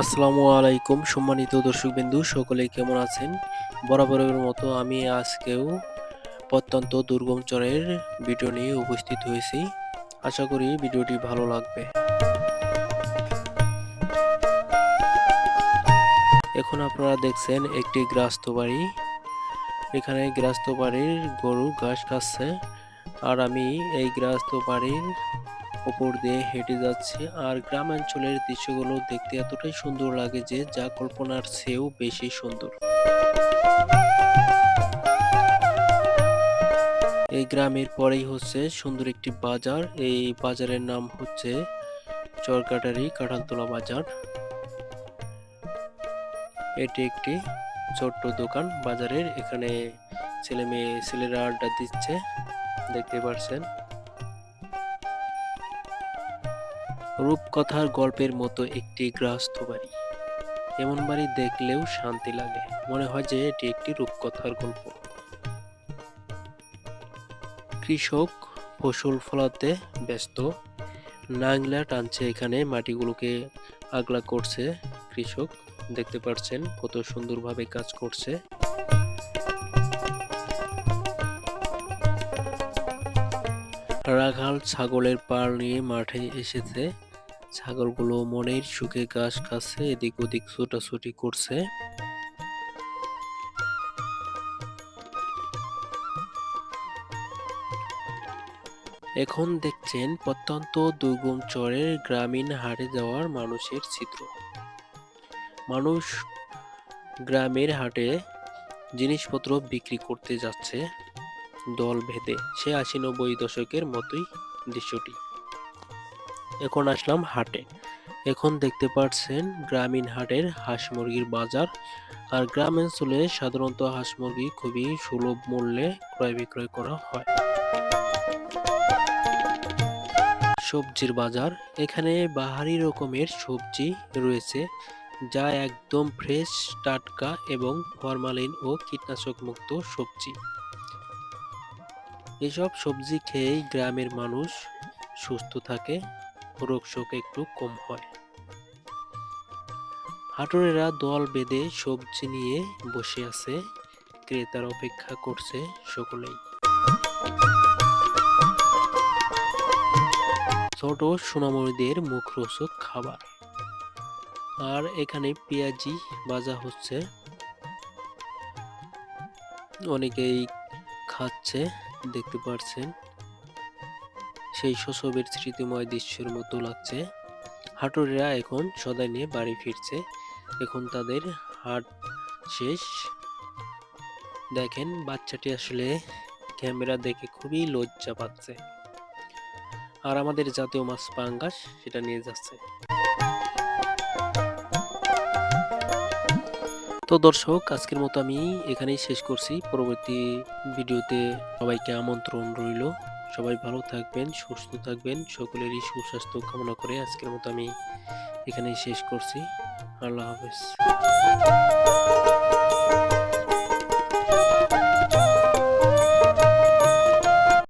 আসসালামু আলাইকুম, সম্মানিত দর্শকবিন্দু, সকলে কেমন আছেন? বরাবরের মতো আমি আজকেও প্রত্যন্ত দুর্গম চরের ভিডিও নিয়ে উপস্থিত হয়েছি। আশা করি ভিডিওটি ভালো লাগবে। এখন আপনারা দেখছেন একটি গ্রাস্ত বাড়ি। এখানে গ্রাস্ত বাড়ির গরু, ঘাস খাচ্ছে। আর আমি এই গ্রাস্ত বাড়ির উপর দিয়ে হেঁটে যাচ্ছি। আর গ্রামাঞ্চলের দৃশ্যগুলো দেখতে এতটাই সুন্দর লাগে যে, যা কল্পনার চেয়েও বেশি সুন্দর। এই গ্রামের পরেই হচ্ছে সুন্দর একটি বাজার। এই বাজারের নাম হচ্ছে চরকাটারি কাঁঠালতলা বাজার। এটি একটি ছোট্ট দোকান। বাজারের এখানে ছেলে মেয়ে, ছেলেরা আড্ডা দিচ্ছে। দেখতে পাচ্ছেন রূপকথার গল্পের মতো একটি গৃহস্থ বাড়ি। এমন বাড়ি দেখলেও শান্তি লাগে। মনে হয় যে এটি একটি রূপকথার গল্প। কৃষক ফসল ফলাতে ব্যস্ত। নাংলা টানছে এখানে মাটিগুলোকে, আগলা করছে কৃষক। দেখতে পাচ্ছেন কত সুন্দরভাবে কাজ করছে। রাখাল ছাগলের পাল নিয়ে মাঠে এসেছে। ছাগলগুলো মনের সুখে ঘাস খাচ্ছে, এদিক ওদিক ছোটাছুটি করছে। এখন দেখছেন প্রত্যন্ত দুর্গম চরের গ্রামীণ হাটে যাওয়ার মানুষের চিত্র মানুষ গ্রামের হাটে জিনিসপত্র বিক্রি করতে যাচ্ছে দল ভেদে। সে আশি নব্বই দশকের মতোই দৃশ্যটি। এখন আসলাম হাটে। এখন দেখতে পাচ্ছেন গ্রামীণ হাটের হাঁস মুরগির বাজার। আর গ্রামাঞ্চলে সাধারণত হাঁস মুরগি খুবই সুলভ মূল্যে ক্রয় বিক্রয় করা হয়। সবজির বাজার। এখানে বাহারি রকমের সবজি রয়েছে। যা একদম ফ্রেশ টাটকা এবং ফরমালিন ও কীটনাশক মুক্ত সবজি। এসব সবজি খেয়েই গ্রামের মানুষ সুস্থ থাকে, রোগ শোক একটু কম হয়। হাটুরেরা দল বেঁধে সবজি নিয়ে বসে আছে, ক্রেতার অপেক্ষা করছে সকলেই। ছোট সোনামণিদের মুখরোচক খাবার। আর এখানে পেঁয়াজি ভাজা হচ্ছে। অনেকেই খাচ্ছে, দেখতে পারছেন। সেই শৈশবের স্মৃতিময় দৃশ্যের মতো লাগছে। হাটুরেরা এখন সদাই নিয়ে বাড়ি ফিরছে। এখন তাদের হাট শেষ। দেখেন, বাচ্চাটি আসলে ক্যামেরা দেখে খুবই লজ্জা পাচ্ছে। আর আমাদের জাতীয় মাছ পাঙ্গাস, সেটা নিয়ে যাচ্ছে। তো দর্শক, আজকের মতো আমি এখানেই শেষ করছি। পরবর্তী ভিডিওতে সবাইকে আমন্ত্রণ রইল। সবাই ভালো থাকবেন, সুস্থ থাকবেন। সকলেরই সুস্বাস্থ্য কামনা করে আজকের মতো আমি এখানেই শেষ করছি। আল্লাহ হাফেজ।